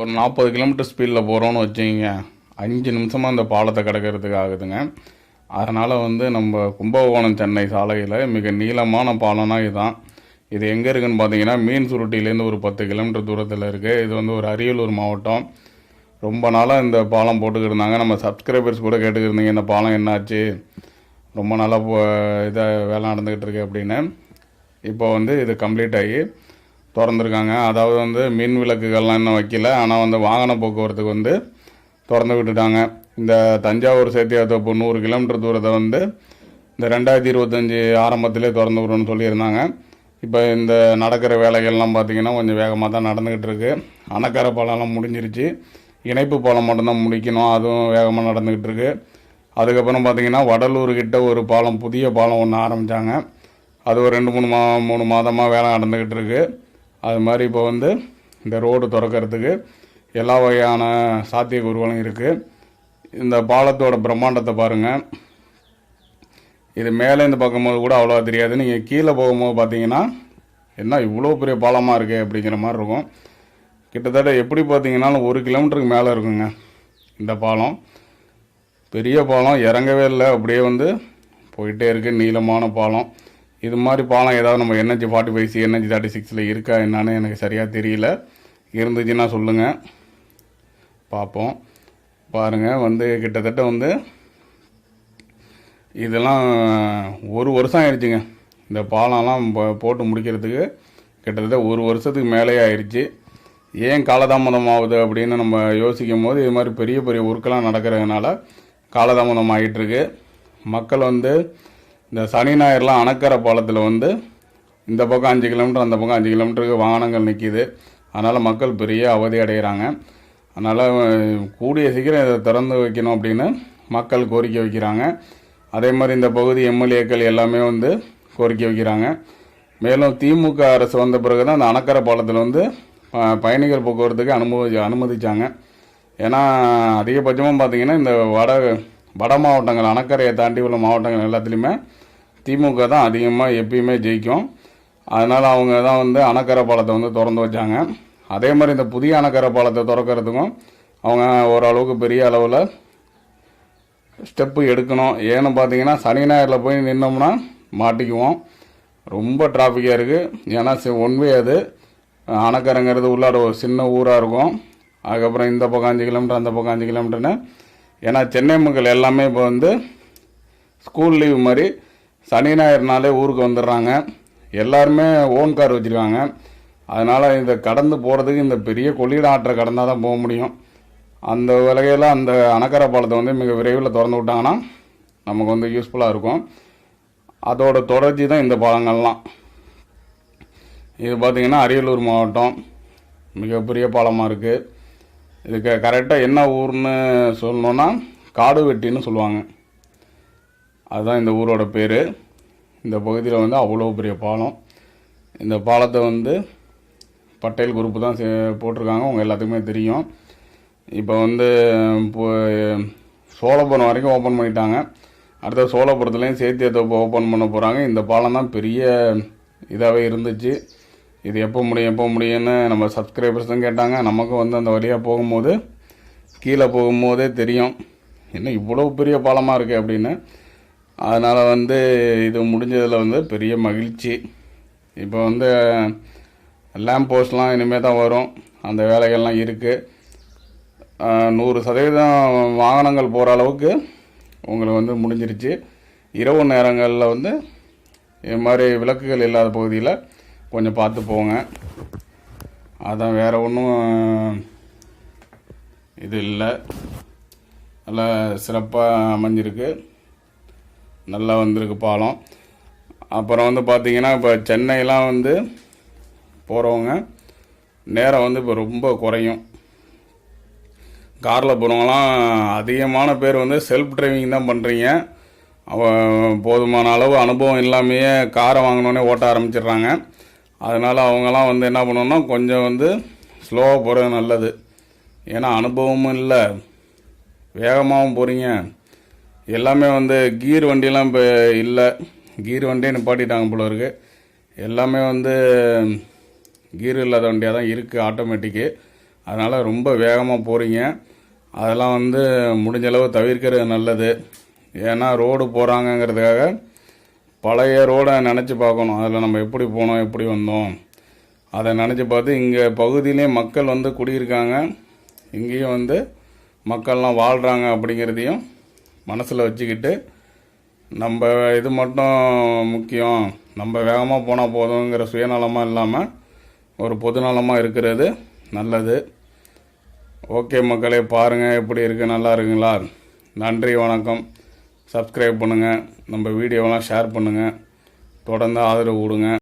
ஒரு நாற்பது கிலோமீட்டர் ஸ்பீடில் போகிறோன்னு வச்சுங்க அஞ்சு நிமிஷமாக அந்த பாலத்தை கிடக்கிறதுக்கு ஆகுதுங்க. அதனால் வந்து நம்ம கும்பகோணம் சென்னை சாலையில் மிக நீளமான பாலம்னா இதுதான் இது எங்கே இருக்குதுன்னு பார்த்தீங்கன்னா மீன் சுருட்டிலேருந்து ஒரு பத்து கிலோமீட்டர் தூரத்தில் இருக்குது இது வந்து ஒரு அரியலூர் மாவட்டம். ரொம்ப நாளாக இந்த பாலம் போட்டுக்கிட்டு இருந்தாங்க. நம்ம சப்ஸ்கிரைபர்ஸ் கூட கேட்டுக்கிருந்தீங்க இந்த பாலம் என்னாச்சு? ரொம்ப நாளாக போ இதாக வேலை நடந்துக்கிட்டு இருக்கு அப்படின்னு. இப்போ வந்து இது கம்ப்ளீட் ஆகி திறந்துருக்காங்க. அதாவது வந்து மின் விளக்குகள்லாம் இன்னும் வைக்கல. ஆனால் வந்து வாகன போக்குவரத்துக்கு வந்து திறந்து விட்டுட்டாங்க. இந்த தஞ்சாவூர் சேத்தியாத்தோப்பு நூறு கிலோமீட்டர் தூரத்தை வந்து இந்த ரெண்டாயிரத்தி இருபத்தஞ்சி ஆரம்பத்திலே திறந்து விடணும்னு சொல்லியிருந்தாங்க. இப்போ இந்த நடக்கிற வேலைகள்லாம் பார்த்திங்கன்னா கொஞ்சம் வேகமாக தான் நடந்துக்கிட்டு இருக்குது அணக்கரை பாலம்லாம் முடிஞ்சிருச்சு. இணைப்பு பாலம் மட்டும்தான் முடிக்கணும். அதுவும் வேகமாக நடந்துக்கிட்டு இருக்குது அதுக்கப்புறம் பார்த்திங்கன்னா வடலூர்கிட்ட ஒரு பாலம் புதிய பாலம் ஒன்று ஆரம்பித்தாங்க அது ஒரு ரெண்டு மூணு மா மூணு மாதமாக வேலை நடந்துக்கிட்டு இருக்குது அது மாதிரி இப்போ வந்து இந்த ரோடு திறக்கிறதுக்கு எல்லா வகையான சாத்தியக்கூறுகளும் இருக்குது இந்த பாலத்தோட பிரம்மாண்டத்தை பாருங்கள் இது மேலே இந்த பார்க்கும்போது கூட அவ்வளோவா தெரியாது. நீங்கள் கீழே போகும்போது பார்த்தீங்கன்னா என்ன இவ்வளோ பெரிய பாலமாக இருக்கே அப்படிங்கிற மாதிரி இருக்கும். கிட்டத்தட்ட எப்படி பார்த்தீங்கன்னாலும் ஒரு கிலோமீட்டருக்கு மேலே இருக்குங்க இந்த பாலம். பெரிய பாலம் இறங்கவே இல்லை. அப்படியே வந்து போயிட்டே இருக்குது நீளமான பாலம். இது மாதிரி பாலம் ஏதாவது நம்ம NH forty five C NH thirty சிக்ஸில் இருக்கா என்னான்னு எனக்கு சரியாக தெரியல. இருந்துச்சுன்னா சொல்லுங்கள் பார்ப்போம். பாருங்கள் வந்து கிட்டத்தட்ட வந்து இதெல்லாம் ஒரு வருஷம் ஆயிடுச்சுங்க இந்த பாலம்லாம் போட்டு முடிக்கிறதுக்கு கிட்டத்தட்ட ஒரு வருஷத்துக்கு மேலே ஆயிடுச்சு ஏன் காலதாமதம் ஆகுது அப்படின்னு நம்ம யோசிக்கும் போது இது மாதிரி பெரிய பெரிய ஒர்க்கெலாம் நடக்கிறதுனால காலதாமதம் ஆகிட்டுருக்கு மக்கள் வந்து இந்த சனி ஞாயிறுலாம் அணக்கரை பாலத்தில் வந்து இந்த பக்கம் அஞ்சு கிலோமீட்டர் அந்த பக்கம் அஞ்சு கிலோமீட்டருக்கு வாகனங்கள் நிற்கிது அதனால் மக்கள் பெரிய அவதி அடைகிறாங்க அதனால் கூடிய சீக்கிரம் இதை திறந்து வைக்கணும் அப்படின்னு மக்கள் கோரிக்கை வைக்கிறாங்க. அதே மாதிரி இந்த பகுதி எம்எல்ஏக்கள் எல்லாமே வந்து கோரிக்கை வைக்கிறாங்க. மேலும் திமுக அரசு வந்த பிறகு தான் அந்த அணக்கரை பாலத்தில் வந்து ப- பயணிகள் போக்குவரத்துக்கு அனுமதி அனுமதித்தாங்க ஏன்னா அதிகபட்சமாக பார்த்தீங்கன்னா இந்த வட வட மாவட்டங்கள் அணக்கரையை தாண்டி உள்ள மாவட்டங்கள் எல்லாத்துலேயுமே திமுக தான் அதிகமாக எப்பயுமே ஜெயிக்கும். அதனால் அவங்க தான் வந்து அணக்கரை பாலத்தை வந்து திறந்து வச்சாங்க. அதே மாதிரி இந்த புதிய அணக்கரை பாலத்தை திறக்கிறதுக்கும் அவங்க ஓரளவுக்கு பெரிய அளவில் ஸ்டெப்பு எடுக்கணும். ஏன்னு பார்த்தீங்கன்னா சனி ஞாயிறில் போய் நின்னோம்னா மாட்டிக்குவோம். ரொம்ப டிராஃபிக்காக இருக்குது ஏன்னா ஒன் வே அது. அணக்கரைங்கிறது உள்ளார ஒரு சின்ன ஊராக இருக்கும். அதுக்கப்புறம் இந்த பக்கம் அஞ்சு கிலோமீட்டர் அந்த பக்கம் அஞ்சு கிலோமீட்டர்னு ஏன்னா சென்னை மக்கள் எல்லாமே இப்போ வந்து ஸ்கூல் லீவ் மாதிரி சனி ஞாயிறுனாலே ஊருக்கு வந்துடுறாங்க. எல்லாருமே ஓன் கார் வச்சுருக்காங்க. அதனால் இதை கடந்து போகிறதுக்கு இந்த பெரிய கொள்ளிட ஆற்றை கடந்தால் தான் போக முடியும். அந்த வகையில் அந்த அணக்கரை பாலத்தை வந்து மிக விரைவில் திறந்து விட்டாங்கன்னா நமக்கு வந்து யூஸ்ஃபுல்லாக இருக்கும். அதோட தொடர்ச்சி தான் இந்த பாலங்கள்லாம். இது பார்த்திங்கன்னா அரியலூர் மாவட்டம். மிகப்பெரிய பாலமாக இருக்குது இதுக்கு கரெக்டாக என்ன ஊர்னு சொல்லணுன்னா காடு வெட்டின்னு சொல்லுவாங்க. அதுதான் இந்த ஊரோட பேர். இந்த பகுதியில் வந்து அவ்வளோ பெரிய பாலம். இந்த பாலத்தை வந்து பட்டேல் குரூப்பு தான் சே- போட்டிருக்காங்க. உங்கள் எல்லாத்துக்குமே தெரியும். இப்போ வந்து இப்போ சோழபுரம் வரைக்கும் ஓப்பன் பண்ணிட்டாங்க. அடுத்த சோழபுரத்துலேயும் சேத்தியத்தை ஓப்பன் பண்ண போகிறாங்க இந்த பாலம் தான் பெரிய இதாகவே இருந்துச்சு. இது எப்போ முடியும் எப்போ முடியும்னு நம்ம சப்ஸ்கிரைபர்ஸும் கேட்டாங்க. நமக்கும் வந்து அந்த வழியாக போகும்போது கீழே போகும்போதே தெரியும். என்ன இவ்வளோ பெரிய பாலமாக இருக்குது அப்படின்னு. அதனால் வந்து இது முடிஞ்சதில் வந்து பெரிய மகிழ்ச்சி. இப்போ வந்து லேம்ப் போஸ்ட்லாம் இனிமேல் தான் வரும். அந்த வேலைகள்லாம் இருக்குது நூறு சதவீதம் வாகனங்கள் போகிற அளவுக்கு உங்களுக்கு வந்து முடிஞ்சிருச்சு. இரவு நேரங்களில் வந்து இது மாதிரி விளக்குகள் இல்லாத பகுதியில் கொஞ்சம் பார்த்து போங்க. அதான் வேறு ஒன்றும் இது இல்லை. நல்லா சிறப்பாக அமைஞ்சிருக்கு. நல்லா வந்திருக்கு பாலம். அப்புறம் வந்து பார்த்தீங்கன்னா இப்போ சென்னையெலாம் வந்து போகிறவங்க நேரம் வந்து இப்போ ரொம்ப குறையும். காரில் போகிறவங்களாம் அதிகமான பேர் வந்து செல்ஃப் டிரைவிங் தான் பண்ணுறீங்க அவ போதுமான அளவு அனுபவம் இல்லாமையே காரை வாங்கினோடனே ஓட்ட ஆரம்பிச்சிடுறாங்க. அதனால் அவங்கெல்லாம் வந்து என்ன பண்ணணும்னா கொஞ்சம் வந்து ஸ்லோவாக போகிறது நல்லது. ஏன்னா அனுபவமும் இல்லை. வேகமாகவும் போகிறீங்க எல்லாமே வந்து கீர் வண்டியெலாம் இப்போ இல்லை. கீர் வண்டியே நிப்பாட்டிட்டாங்க போல இருக்குது எல்லாமே வந்து கீர் இல்லாத வண்டியாக தான் இருக்குது ஆட்டோமேட்டிக்கு அதனால் ரொம்ப வேகமாக போகிறீங்க அதெல்லாம் வந்து முடிஞ்ச அளவு தவிர்க்கிறது நல்லது. ஏன்னா ரோடு போகிறாங்கங்கிறதுக்காக பழைய ரோடை நினச்சி பார்க்கணும். அதில் நம்ம எப்படி போனோம் எப்படி வந்தோம். அதை நினச்சி பார்த்து இங்கே பகுதியிலே மக்கள் வந்து குடியிருக்காங்க. இங்கேயும் வந்து மக்கள்லாம் வாழ்கிறாங்க அப்படிங்கிறதையும் மனசில் வச்சுக்கிட்டு நம்ம இது மட்டும் முக்கியம். நம்ம வேகமாக போனால் போதுங்கிற சுயநலமாக இல்லாமல் ஒரு பொதுநலமாக இருக்கிறது நல்லது. ஓகே மக்களே பாருங்கள் எப்படி இருக்குது நல்லா இருக்குங்களா? நன்றி வணக்கம். சப்ஸ்கிரைப் பண்ணுங்கள் நம்ம வீடியோவெலாம் ஷேர் பண்ணுங்கள் தொடர்ந்து ஆதரவு கொடுங்க.